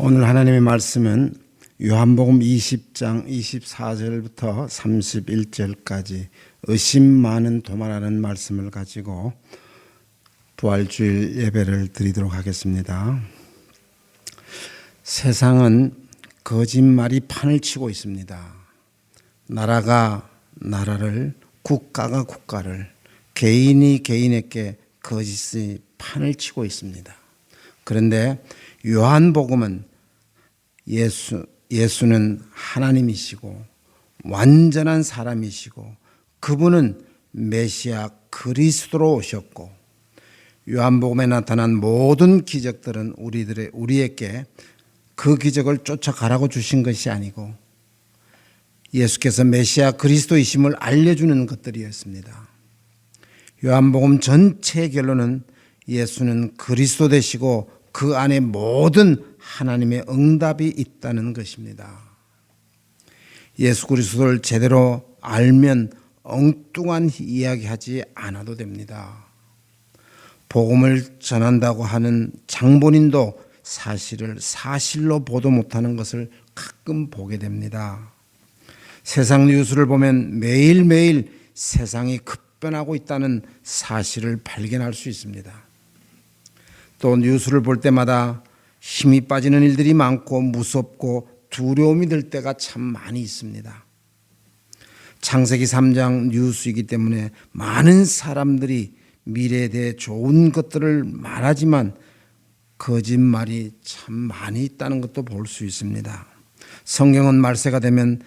오늘 하나님의 말씀은 요한복음 20장 24절부터 31절까지 의심 많은 도마라는 말씀을 가지고 부활주일 예배를 드리도록 하겠습니다. 세상은 거짓말이 판을 치고 있습니다. 나라가 나라를 국가가 국가를 개인이 개인에게 거짓의 판을 치고 있습니다. 그런데 요한복음은 예수 예수는 하나님이시고 완전한 사람이시고 그분은 메시아 그리스도로 오셨고 요한복음에 나타난 모든 기적들은 우리들의 우리에게 그 기적을 쫓아가라고 주신 것이 아니고 예수께서 메시아 그리스도이심을 알려주는 것들이었습니다. 요한복음 전체 결론은 예수는 그리스도 되시고 그 안에 모든 하나님의 응답이 있다는 것입니다. 예수 그리스도를 제대로 알면 엉뚱한 이야기하지 않아도 됩니다. 복음을 전한다고 하는 장본인도 사실을 사실로 보도 못하는 것을 가끔 보게 됩니다. 세상 뉴스를 보면 매일매일 세상이 급변하고 있다는 사실을 발견할 수 있습니다. 또 뉴스를 볼 때마다 힘이 빠지는 일들이 많고 무섭고 두려움이 들 때가 참 많이 있습니다. 창세기 3장 뉴스이기 때문에 많은 사람들이 미래에 대해 좋은 것들을 말하지만 거짓말이 참 많이 있다는 것도 볼 수 있습니다. 성경은 말세가 되면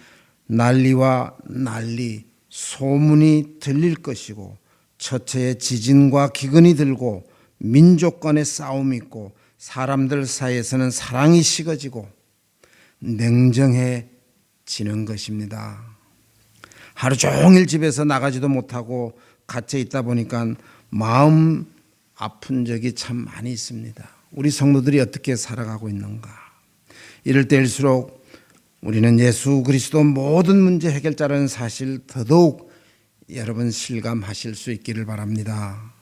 난리와 난리, 소문이 들릴 것이고 처체에 지진과 기근이 들고 민족 간의 싸움이 있고 사람들 사이에서는 사랑이 식어지고 냉정해지는 것입니다. 하루 종일 집에서 나가지도 못하고 갇혀 있다 보니까 마음 아픈 적이 참 많이 있습니다. 우리 성도들이 어떻게 살아가고 있는가? 이럴 때일수록 우리는 예수 그리스도 모든 문제 해결자라는 사실 더더욱 여러분 실감하실 수 있기를 바랍니다.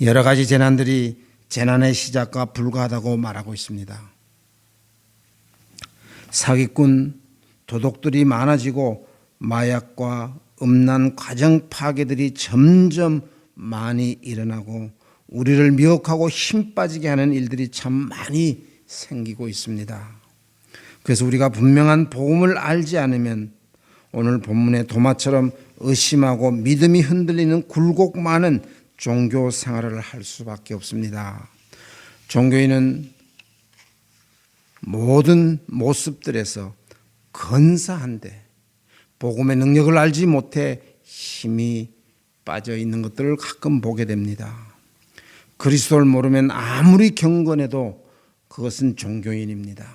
여러 가지 재난들이 재난의 시작과 불과하다고 말하고 있습니다. 사기꾼, 도둑들이 많아지고 마약과 음란 과정 파괴들이 점점 많이 일어나고 우리를 미혹하고 힘 빠지게 하는 일들이 참 많이 생기고 있습니다. 그래서 우리가 분명한 복음을 알지 않으면 오늘 본문의 도마처럼 의심하고 믿음이 흔들리는 굴곡 많은 종교 생활을 할 수밖에 없습니다. 종교인은 모든 모습들에서 근사한데 복음의 능력을 알지 못해 힘이 빠져 있는 것들을 가끔 보게 됩니다. 그리스도를 모르면 아무리 경건해도 그것은 종교인입니다.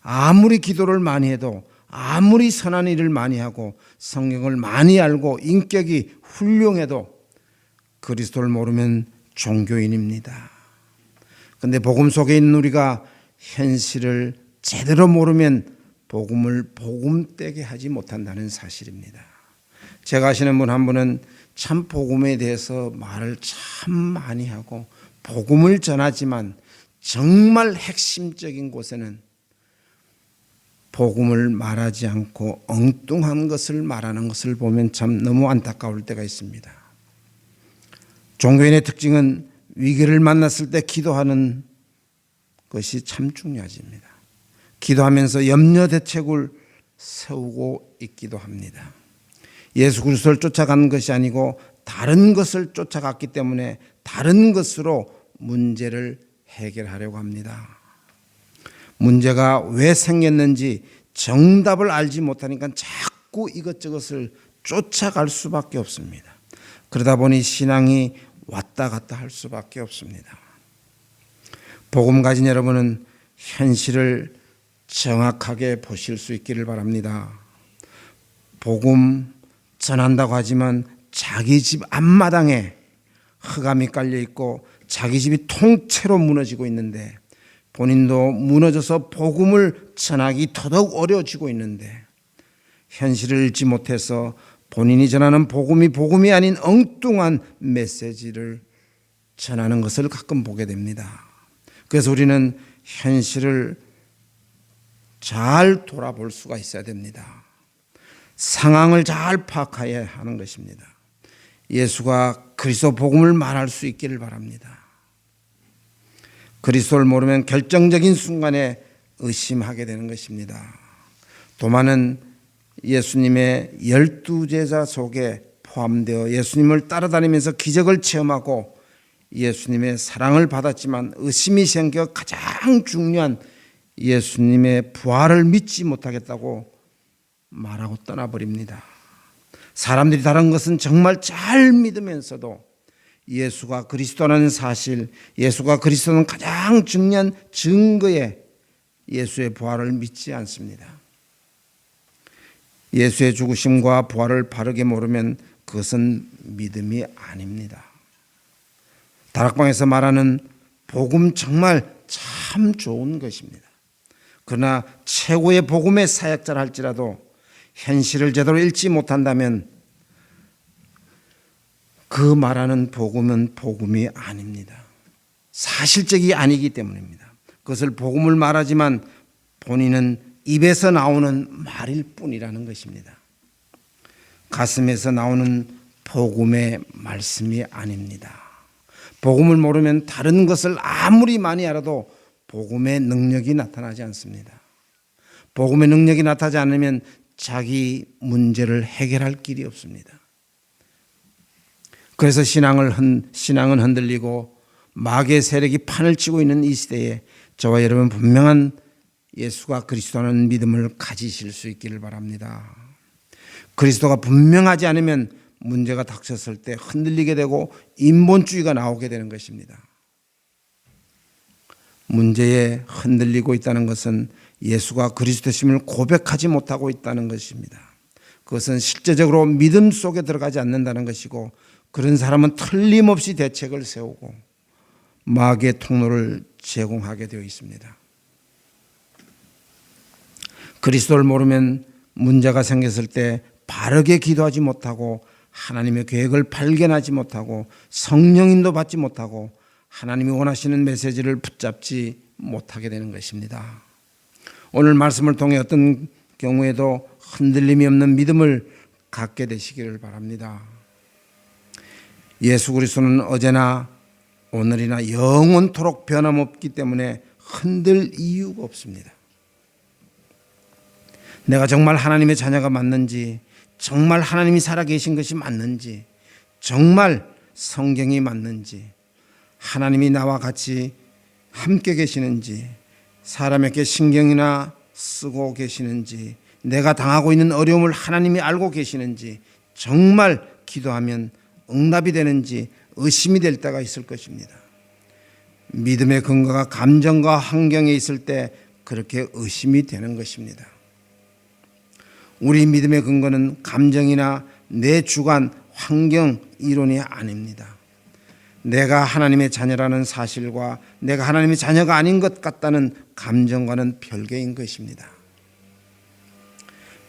아무리 기도를 많이 해도 아무리 선한 일을 많이 하고 성경을 많이 알고 인격이 훌륭해도 그리스도를 모르면 종교인입니다. 근데 복음 속에 있는 우리가 현실을 제대로 모르면 복음을 복음되게 하지 못한다는 사실입니다. 제가 아시는 분 한 분은 참 복음에 대해서 말을 참 많이 하고 복음을 전하지만 정말 핵심적인 곳에는 복음을 말하지 않고 엉뚱한 것을 말하는 것을 보면 참 너무 안타까울 때가 있습니다. 종교인의 특징은 위기를 만났을 때 기도하는 것이 참 중요하집니다. 기도하면서 염려 대책을 세우고 있기도 합니다. 예수 그리스도를 쫓아간 것이 아니고 다른 것을 쫓아갔기 때문에 다른 것으로 문제를 해결하려고 합니다. 문제가 왜 생겼는지 정답을 알지 못하니까 자꾸 이것저것을 쫓아갈 수밖에 없습니다. 그러다 보니 신앙이 왔다 갔다 할 수밖에 없습니다. 복음 가진 여러분은 현실을 정확하게 보실 수 있기를 바랍니다. 복음 전한다고 하지만 자기 집 앞마당에 흑암이 깔려 있고 자기 집이 통째로 무너지고 있는데 본인도 무너져서 복음을 전하기 더더욱 어려워지고 있는데 현실을 읽지 못해서 본인이 전하는 복음이 복음이 아닌 엉뚱한 메시지를 전하는 것을 가끔 보게 됩니다. 그래서 우리는 현실을 잘 돌아볼 수가 있어야 됩니다. 상황을 잘 파악해야 하는 것입니다. 예수가 그리스도 복음을 말할 수 있기를 바랍니다. 그리스도를 모르면 결정적인 순간에 의심하게 되는 것입니다. 도마는 예수님의 열두 제자 속에 포함되어 예수님을 따라다니면서 기적을 체험하고 예수님의 사랑을 받았지만 의심이 생겨 가장 중요한 예수님의 부활을 믿지 못하겠다고 말하고 떠나버립니다. 사람들이 다른 것은 정말 잘 믿으면서도 예수가 그리스도라는 사실, 예수가 그리스도는 가장 중요한 증거에 예수의 부활을 믿지 않습니다. 예수의 죽으심과 부활을 바르게 모르면 그것은 믿음이 아닙니다. 다락방에서 말하는 복음 정말 참 좋은 것입니다. 그러나 최고의 복음의 사역자라 할지라도 현실을 제대로 읽지 못한다면 그 말하는 복음은 복음이 아닙니다. 사실적이 아니기 때문입니다. 그것을 복음을 말하지만 본인은 입에서 나오는 말일 뿐이라는 것입니다. 가슴에서 나오는 복음의 말씀이 아닙니다. 복음을 모르면 다른 것을 아무리 많이 알아도 복음의 능력이 나타나지 않습니다. 복음의 능력이 나타나지 않으면 자기 문제를 해결할 길이 없습니다. 그래서 신앙을 흔, 신앙은 흔들리고 마귀의 세력이 판을 치고 있는 이 시대에 저와 여러분 분명한 예수가 그리스도라는 믿음을 가지실 수 있기를 바랍니다. 그리스도가 분명하지 않으면 문제가 닥쳤을 때 흔들리게 되고 인본주의가 나오게 되는 것입니다. 문제에 흔들리고 있다는 것은 예수가 그리스도심을 고백하지 못하고 있다는 것입니다. 그것은 실제적으로 믿음 속에 들어가지 않는다는 것이고 그런 사람은 틀림없이 대책을 세우고 마귀의 통로를 제공하게 되어 있습니다. 그리스도를 모르면 문제가 생겼을 때 바르게 기도하지 못하고 하나님의 계획을 발견하지 못하고 성령인도 받지 못하고 하나님이 원하시는 메시지를 붙잡지 못하게 되는 것입니다. 오늘 말씀을 통해 어떤 경우에도 흔들림이 없는 믿음을 갖게 되시기를 바랍니다. 예수 그리스도는 어제나 오늘이나 영원토록 변함없기 때문에 흔들 이유가 없습니다. 내가 정말 하나님의 자녀가 맞는지, 정말 하나님이 살아계신 것이 맞는지, 정말 성경이 맞는지, 하나님이 나와 같이 함께 계시는지, 사람에게 신경이나 쓰고 계시는지, 내가 당하고 있는 어려움을 하나님이 알고 계시는지, 정말 기도하면 응답이 되는지 의심이 될 때가 있을 것입니다. 믿음의 근거가 감정과 환경에 있을 때 그렇게 의심이 되는 것입니다. 우리 믿음의 근거는 감정이나 내 주관, 환경, 이론이 아닙니다. 내가 하나님의 자녀라는 사실과 내가 하나님의 자녀가 아닌 것 같다는 감정과는 별개인 것입니다.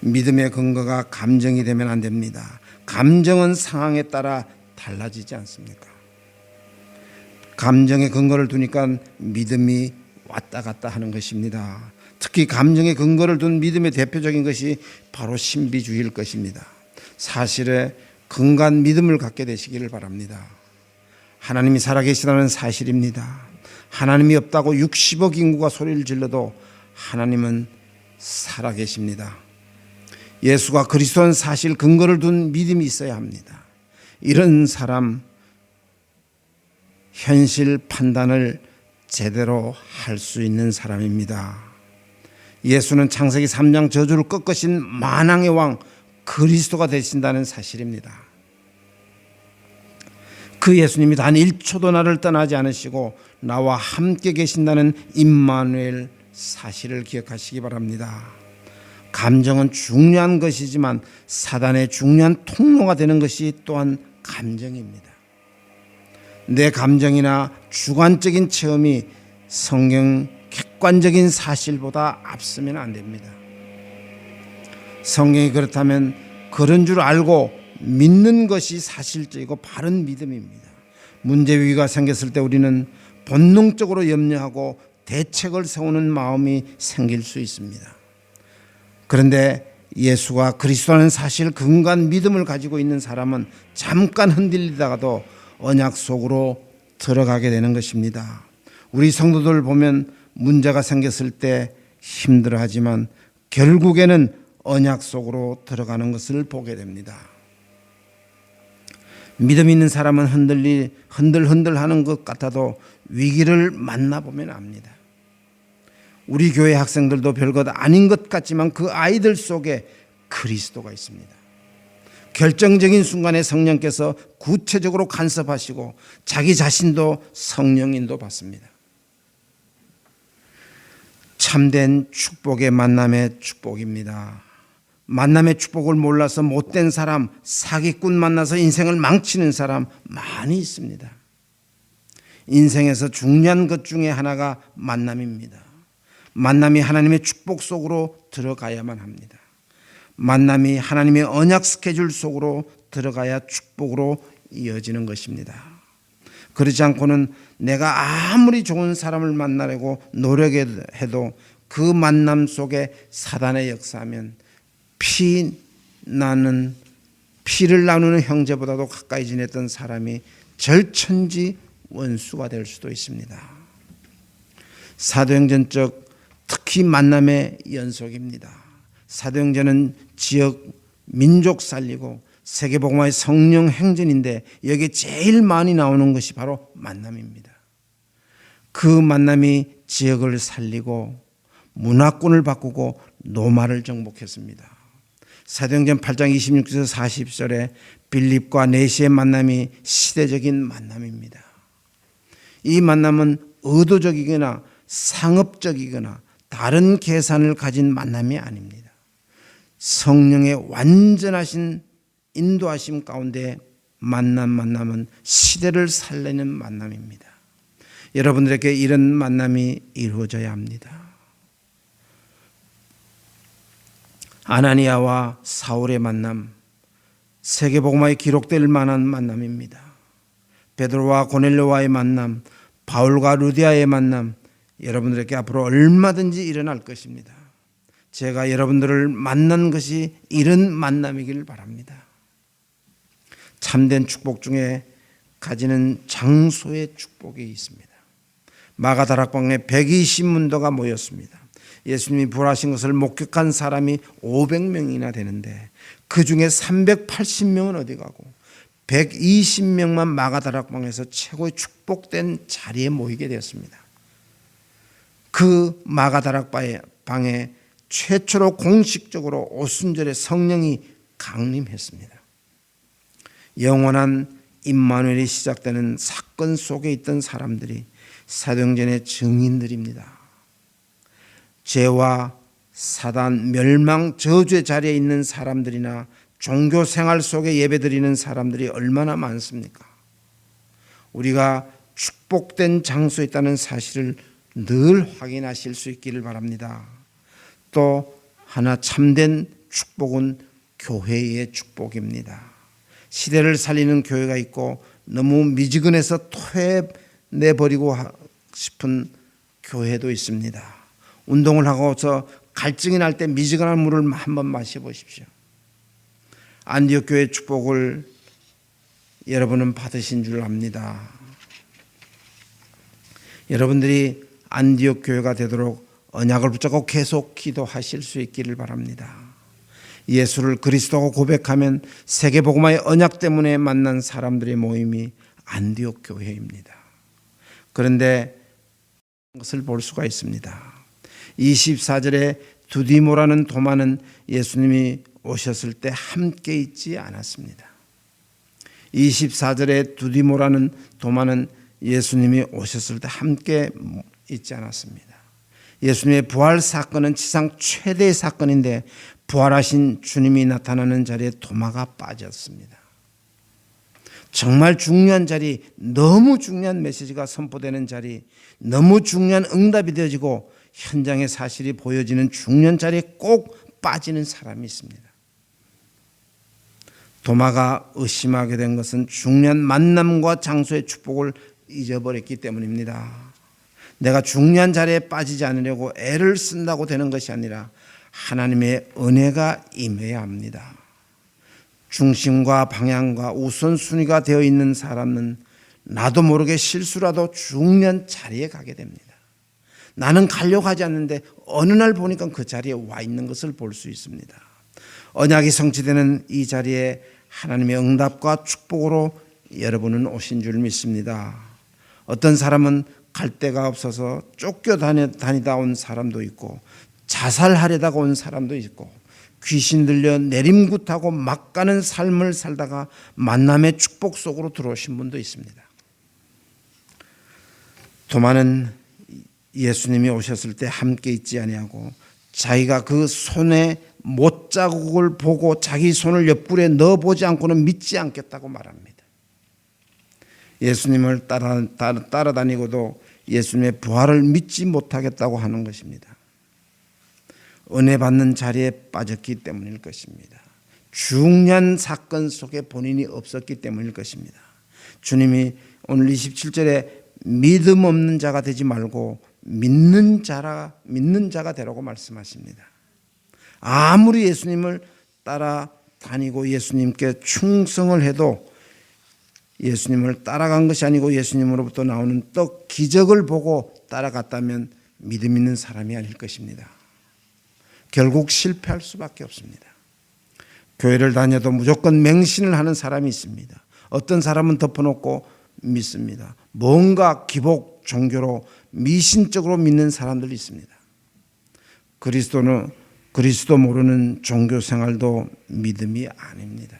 믿음의 근거가 감정이 되면 안 됩니다. 감정은 상황에 따라 달라지지 않습니까? 감정의 근거를 두니까 믿음이 왔다 갔다 하는 것입니다. 특히 감정의 근거를 둔 믿음의 대표적인 것이 바로 신비주의일 것입니다. 사실에 근간 믿음을 갖게 되시기를 바랍니다. 하나님이 살아계시다는 사실입니다. 하나님이 없다고 60억 인구가 소리를 질러도 하나님은 살아계십니다. 예수가 그리스도는 사실 근거를 둔 믿음이 있어야 합니다. 이런 사람 현실 판단을 제대로 할 수 있는 사람입니다. 예수는 창세기 3장 저주를 꺾으신 만왕의 왕 그리스도가 되신다는 사실입니다. 그 예수님이 단 1초도 나를 떠나지 않으시고 나와 함께 계신다는 임마누엘 사실을 기억하시기 바랍니다. 감정은 중요한 것이지만 사단의 중요한 통로가 되는 것이 또한 감정입니다. 내 감정이나 주관적인 체험이 성경 객관적인 사실보다 앞서면 안 됩니다. 성경이 그렇다면 그런 줄 알고 믿는 것이 사실적이고 바른 믿음입니다. 문제 위기가 생겼을 때 우리는 본능적으로 염려하고 대책을 세우는 마음이 생길 수 있습니다. 그런데 예수가 그리스도라는 사실 근간 믿음을 가지고 있는 사람은 잠깐 흔들리다가도 언약 속으로 들어가게 되는 것입니다. 우리 성도들 보면 문제가 생겼을 때 힘들어하지만 결국에는 언약 속으로 들어가는 것을 보게 됩니다. 믿음 있는 사람은 흔들리 흔들흔들 하는 것 같아도 위기를 만나보면 압니다. 우리 교회 학생들도 별것 아닌 것 같지만 그 아이들 속에 그리스도가 있습니다. 결정적인 순간에 성령께서 구체적으로 간섭하시고 자기 자신도 성령 인도 받습니다. 참된 축복의 만남의 축복입니다. 만남의 축복을 몰라서 못된 사람, 사기꾼 만나서 인생을 망치는 사람 많이 있습니다. 인생에서 중요한 것 중에 하나가 만남입니다. 만남이 하나님의 축복 속으로 들어가야만 합니다. 만남이 하나님의 언약 스케줄 속으로 들어가야 축복으로 이어지는 것입니다. 그렇지 않고는 내가 아무리 좋은 사람을 만나려고 노력해도 그 만남 속에 사단의 역사하면 피 나는 피를 나누는 형제보다도 가까이 지냈던 사람이 절천지 원수가 될 수도 있습니다. 사도행전 적 특히 만남의 연속입니다. 사도행전은 지역 민족 살리고 세계복음화의 성령 행전인데 여기에 제일 많이 나오는 것이 바로 만남입니다. 그 만남이 지역을 살리고 문화권을 바꾸고 노마를 정복했습니다. 사도행전 8장 26절에서 40절에 빌립과 네시의 만남이 시대적인 만남입니다. 이 만남은 의도적이거나 상업적이거나 다른 계산을 가진 만남이 아닙니다. 성령의 완전하신 인도하심 가운데 만남 만남은 시대를 살리는 만남입니다. 여러분들에게 이런 만남이 이루어져야 합니다. 아나니아와 사울의 만남, 세계복음화에 기록될 만한 만남입니다. 베드로와 고넬료와의 만남, 바울과 루디아의 만남, 여러분들에게 앞으로 얼마든지 일어날 것입니다. 제가 여러분들을 만난 것이 이런 만남이길 바랍니다. 참된 축복 중에 가지는 장소의 축복이 있습니다. 마가다락방에 120문도가 모였습니다. 예수님이 부활하신 것을 목격한 사람이 500명이나 되는데 그 중에 380명은 어디 가고 120명만 마가다락방에서 최고의 축복된 자리에 모이게 되었습니다. 그 마가다락방에 최초로 공식적으로 오순절에 성령이 강림했습니다. 영원한 임마누엘이 시작되는 사건 속에 있던 사람들이 사도행전의 증인들입니다. 죄와 사단 멸망 저주의 자리에 있는 사람들이나 종교 생활 속에 예배드리는 사람들이 얼마나 많습니까? 우리가 축복된 장소에 있다는 사실을 늘 확인하실 수 있기를 바랍니다. 또 하나 참된 축복은 교회의 축복입니다. 시대를 살리는 교회가 있고 너무 미지근해서 토해내버리고 싶은 교회도 있습니다. 운동을 하고서 갈증이 날 때 미지근한 물을 한번 마셔보십시오. 안디옥 교회 축복을 여러분은 받으신 줄 압니다. 여러분들이 안디옥 교회가 되도록 언약을 붙잡고 계속 기도하실 수 있기를 바랍니다. 예수를 그리스도고 고백하면 세계 복음화의 언약 때문에 만난 사람들의 모임이 안디옥 교회입니다. 그런데 것을 볼 수가 있습니다. 24절에 두디모라는 도마는 예수님이 오셨을 때 함께 있지 않았습니다. 24절에 두디모라는 도마는 예수님이 오셨을 때 함께 있지 않았습니다. 예수님의 부활 사건은 지상 최대의 사건인데 부활하신 주님이 나타나는 자리에 도마가 빠졌습니다. 정말 중요한 자리, 너무 중요한 메시지가 선포되는 자리, 너무 중요한 응답이 되어지고 현장의 사실이 보여지는 중요한 자리에 꼭 빠지는 사람이 있습니다. 도마가 의심하게 된 것은 중요한 만남과 장소의 축복을 잊어버렸기 때문입니다. 내가 중요한 자리에 빠지지 않으려고 애를 쓴다고 되는 것이 아니라 하나님의 은혜가 임해야 합니다. 중심과 방향과 우선순위가 되어 있는 사람은 나도 모르게 실수라도 중요한 자리에 가게 됩니다. 나는 가려고 하지 않는데 어느 날 보니까 그 자리에 와 있는 것을 볼 수 있습니다. 언약이 성취되는 이 자리에 하나님의 응답과 축복으로 여러분은 오신 줄 믿습니다. 어떤 사람은 갈 데가 없어서 쫓겨 다니다 온 사람도 있고 자살하려다가 온 사람도 있고 귀신 들려 내림굿하고 막 가는 삶을 살다가 만남의 축복 속으로 들어오신 분도 있습니다. 도마는 예수님이 오셨을 때 함께 있지 아니하고 자기가 그 손에 못 자국을 보고 자기 손을 옆구리에 넣어 보지 않고는 믿지 않겠다고 말합니다. 예수님을 따라, 따라 따라다니고도 예수님의 부활을 믿지 못하겠다고 하는 것입니다. 은혜 받는 자리에 빠졌기 때문일 것입니다. 중요한 사건 속에 본인이 없었기 때문일 것입니다. 주님이 오늘 27절에 믿음 없는 자가 되지 말고 믿는 자라 믿는 자가 되라고 말씀하십니다. 아무리 예수님을 따라 다니고 예수님께 충성을 해도 예수님을 따라간 것이 아니고 예수님으로부터 나오는 떡 기적을 보고 따라갔다면 믿음 있는 사람이 아닐 것입니다. 결국 실패할 수밖에 없습니다. 교회를 다녀도 무조건 맹신을 하는 사람이 있습니다. 어떤 사람은 덮어놓고 믿습니다. 뭔가 기복 종교로 미신적으로 믿는 사람들이 있습니다. 그리스도는 그리스도 모르는 종교 생활도 믿음이 아닙니다.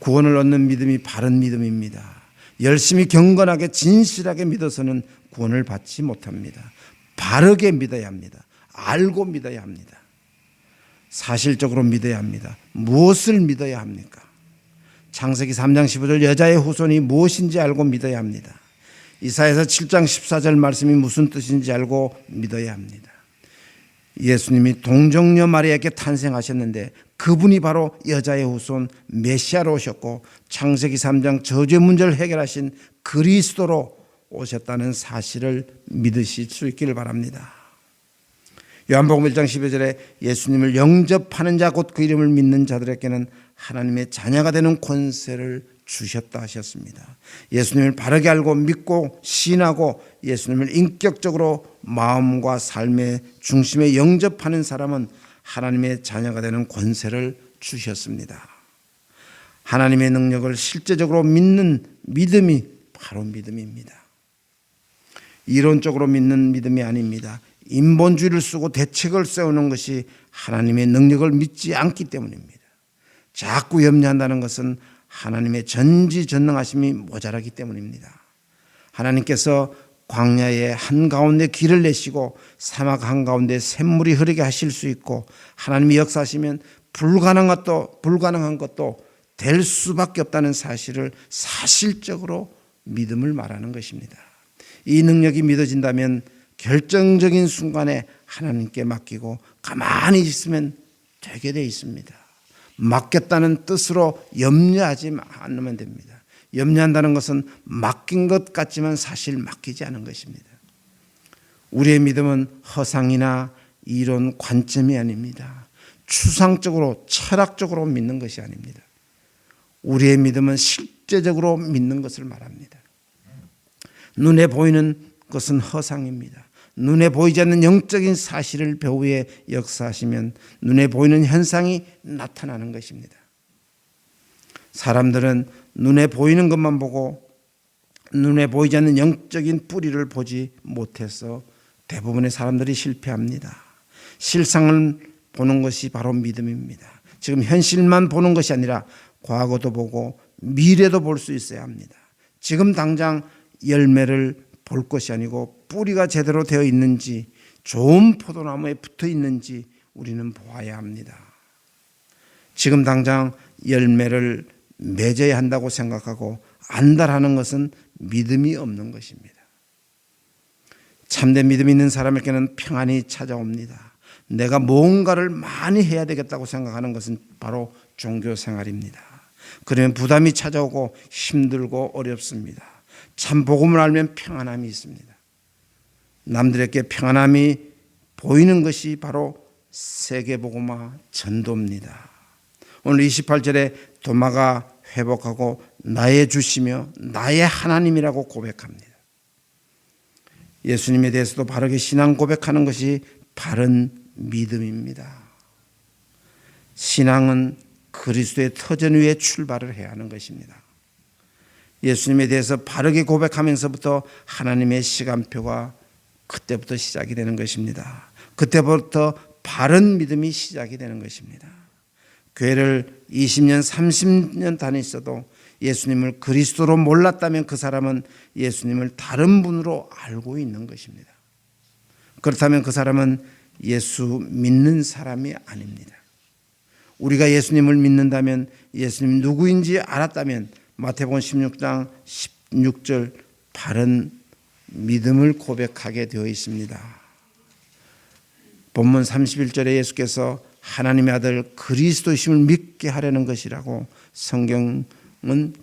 구원을 얻는 믿음이 바른 믿음입니다. 열심히 경건하게 진실하게 믿어서는 구원을 받지 못합니다. 바르게 믿어야 합니다. 알고 믿어야 합니다. 사실적으로 믿어야 합니다. 무엇을 믿어야 합니까? 창세기 3장 15절 여자의 후손이 무엇인지 알고 믿어야 합니다. 이사에서 7장 14절 말씀이 무슨 뜻인지 알고 믿어야 합니다. 예수님이 동정녀 마리아에게 탄생하셨는데 그분이 바로 여자의 후손 메시아로 오셨고 창세기 3장 저주의 문제를 해결하신 그리스도로 오셨다는 사실을 믿으실 수 있기를 바랍니다. 요한복음 1장 12절에 예수님을 영접하는 자 곧 그 이름을 믿는 자들에게는 하나님의 자녀가 되는 권세를 주셨다 하셨습니다. 예수님을 바르게 알고 믿고 신하고 예수님을 인격적으로 마음과 삶의 중심에 영접하는 사람은 하나님의 자녀가 되는 권세를 주셨습니다. 하나님의 능력을 실제적으로 믿는 믿음이 바로 믿음입니다. 이론적으로 믿는 믿음이 아닙니다. 인본주의를 쓰고 대책을 세우는 것이 하나님의 능력을 믿지 않기 때문입니다. 자꾸 염려한다는 것은 하나님의 전지전능하심이 모자라기 때문입니다. 하나님께서 광야의 한가운데 길을 내시고 사막 한가운데 샘물이 흐르게 하실 수 있고 하나님이 역사하시면 불가능한 것도 불가능한 것도 될 수밖에 없다는 사실을 사실적으로 믿음을 말하는 것입니다. 이 능력이 믿어진다면 결정적인 순간에 하나님께 맡기고 가만히 있으면 되게 돼 있습니다. 맡겠다는 뜻으로 염려하지 않으면 됩니다. 염려한다는 것은 맡긴 것 같지만 사실 맡기지 않은 것입니다. 우리의 믿음은 허상이나 이론 관점이 아닙니다. 추상적으로 철학적으로 믿는 것이 아닙니다. 우리의 믿음은 실제적으로 믿는 것을 말합니다. 눈에 보이는 것은 허상입니다. 눈에 보이지 않는 영적인 사실을 배후에 역사하시면 눈에 보이는 현상이 나타나는 것입니다. 사람들은 눈에 보이는 것만 보고 눈에 보이지 않는 영적인 뿌리를 보지 못해서 대부분의 사람들이 실패합니다. 실상을 보는 것이 바로 믿음입니다. 지금 현실만 보는 것이 아니라 과거도 보고 미래도 볼 수 있어야 합니다. 지금 당장 열매를 볼 것이 아니고 뿌리가 제대로 되어 있는지 좋은 포도나무에 붙어 있는지 우리는 보아야 합니다. 지금 당장 열매를 맺어야 한다고 생각하고 안달하는 것은 믿음이 없는 것입니다. 참된 믿음 있는 사람에게는 평안이 찾아옵니다. 내가 뭔가를 많이 해야 되겠다고 생각하는 것은 바로 종교 생활입니다. 그러면 부담이 찾아오고 힘들고 어렵습니다. 참 복음을 알면 평안함이 있습니다. 남들에게 평안함이 보이는 것이 바로 세계복음화 전도입니다. 오늘 28절에 도마가 회복하고 나의 주시며 나의 하나님이라고 고백합니다. 예수님에 대해서도 바르게 신앙 고백하는 것이 바른 믿음입니다. 신앙은 그리스도의 터전 위에 출발을 해야 하는 것입니다. 예수님에 대해서 바르게 고백하면서부터 하나님의 시간표가 그때부터 시작이 되는 것입니다. 그때부터 바른 믿음이 시작이 되는 것입니다. 교회를 20년, 30년 다녔어도 예수님을 그리스도로 몰랐다면 그 사람은 예수님을 다른 분으로 알고 있는 것입니다. 그렇다면 그 사람은 예수 믿는 사람이 아닙니다. 우리가 예수님을 믿는다면 예수님 누구인지 알았다면 마태복음 16장 16절 바른 믿음을 고백하게 되어 있습니다. 본문 31절에 예수께서 하나님의 아들 그리스도심을 믿게 하려는 것이라고 성경은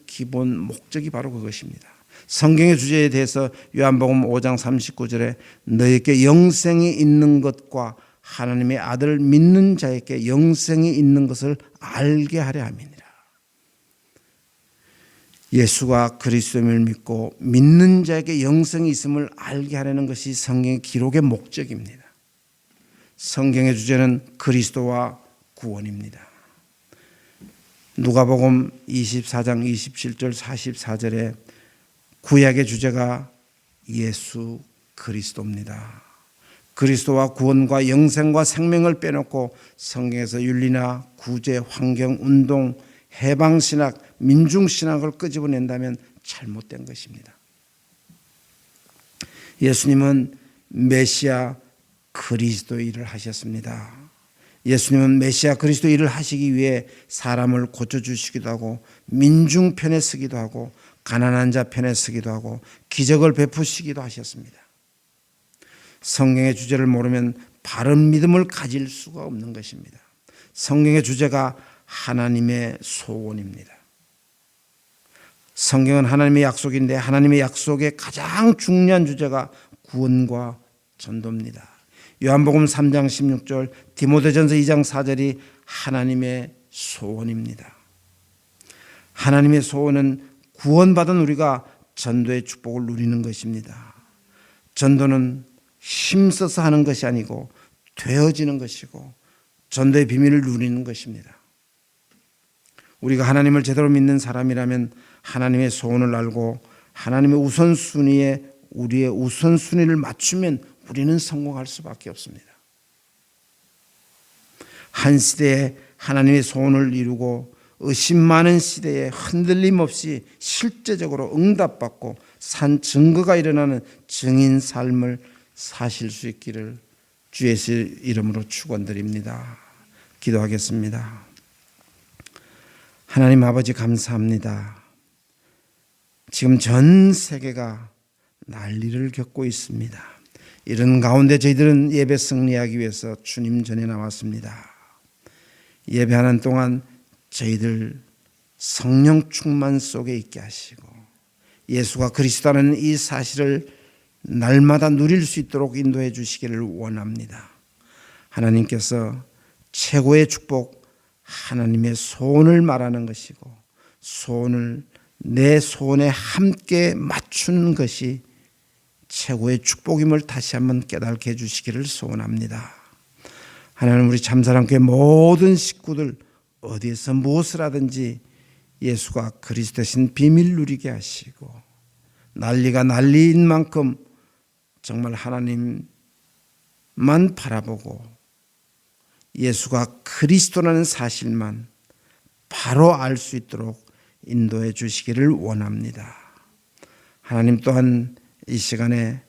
기본 목적이 바로 그것입니다. 성경의 주제에 대해서 요한복음 5장 39절에 너에게 영생이 있는 것과 하나님의 아들을 믿는 자에게 영생이 있는 것을 알게 하려 함이니라. 예수가 그리스도를 믿고 믿는 자에게 영생이 있음을 알게 하려는 것이 성경의 기록의 목적입니다. 성경의 주제는 그리스도와 구원입니다. 누가복음 24장 27절 44절에 구약의 주제가 예수 그리스도입니다. 그리스도와 구원과 영생과 생명을 빼놓고 성경에서 윤리나 구제, 환경, 운동, 해방신학, 민중신학을 끄집어낸다면 잘못된 것입니다. 예수님은 메시아 그리스도 일을 하셨습니다. 예수님은 메시아 그리스도 일을 하시기 위해 사람을 고쳐주시기도 하고 민중 편에 쓰기도 하고 가난한 자 편에 쓰기도 하고 기적을 베푸시기도 하셨습니다. 성경의 주제를 모르면 바른 믿음을 가질 수가 없는 것입니다. 성경의 주제가 하나님의 소원입니다. 성경은 하나님의 약속인데 하나님의 약속의 가장 중요한 주제가 구원과 전도입니다. 요한복음 3장 16절, 디모데전서 2장 4절이 하나님의 소원입니다. 하나님의 소원은 구원받은 우리가 전도의 축복을 누리는 것입니다. 전도는 힘써서 하는 것이 아니고 되어지는 것이고 전도의 비밀을 누리는 것입니다. 우리가 하나님을 제대로 믿는 사람이라면 하나님의 소원을 알고 하나님의 우선순위에 우리의 우선순위를 맞추면 우리는 성공할 수밖에 없습니다. 한 시대에 하나님의 소원을 이루고 의심 많은 시대에 흔들림 없이 실제적으로 응답받고 산 증거가 일어나는 증인 삶을 사실 수 있기를 주의 이름으로 축원드립니다. 기도하겠습니다. 하나님 아버지 감사합니다. 지금 전 세계가 난리를 겪고 있습니다. 이런 가운데 저희들은 예배 승리하기 위해서 주님 전에 나왔습니다. 예배하는 동안 저희들 성령 충만 속에 있게 하시고 예수가 그리스도라는 이 사실을 날마다 누릴 수 있도록 인도해 주시기를 원합니다. 하나님께서 최고의 축복 하나님의 소원을 말하는 것이고 소원을 내 소원에 함께 맞춘 것이 최고의 축복임을 다시 한번 깨닫게 해주시기를 소원합니다. 하나님 우리 참사랑교회 모든 식구들 어디에서 무엇을 하든지 예수가 그리스도신 비밀 누리게 하시고 난리가 난리인 만큼 정말 하나님만 바라보고 예수가 그리스도라는 사실만 바로 알 수 있도록 인도해 주시기를 원합니다. 하나님 또한 이 시간에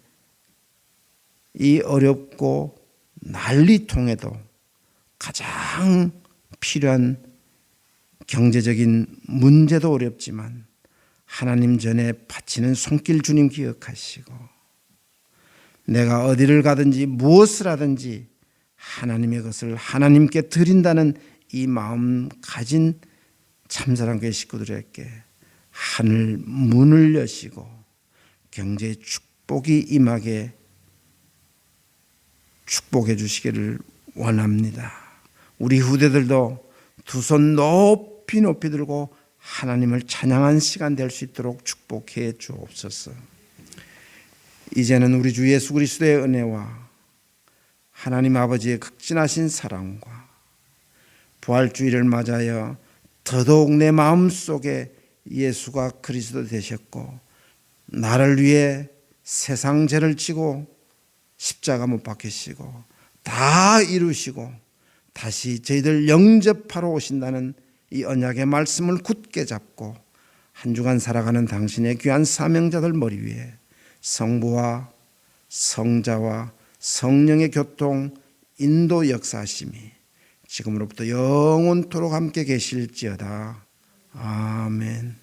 이 어렵고 난리통에도 가장 필요한 경제적인 문제도 어렵지만 하나님 전에 바치는 손길 주님 기억하시고 내가 어디를 가든지 무엇을 하든지 하나님의 것을 하나님께 드린다는 이 마음 가진 참사랑 교회 식구들에게 하늘 문을 여시고 경제의 축복이 임하게 축복해 주시기를 원합니다. 우리 후대들도 두 손 높이 높이 들고 하나님을 찬양한 시간 될 수 있도록 축복해 주옵소서. 이제는 우리 주 예수 그리스도의 은혜와 하나님 아버지의 극진하신 사랑과 부활주의를 맞아여 더더욱 내 마음 속에 예수가 그리스도 되셨고 나를 위해 세상 죄를 지고 십자가 못 박히시고 다 이루시고 다시 저희들 영접하러 오신다는 이 언약의 말씀을 굳게 잡고 한 주간 살아가는 당신의 귀한 사명자들 머리 위에 성부와 성자와 성령의 교통 인도 역사심이 지금으로부터 영원토록 함께 계실지어다. 아멘.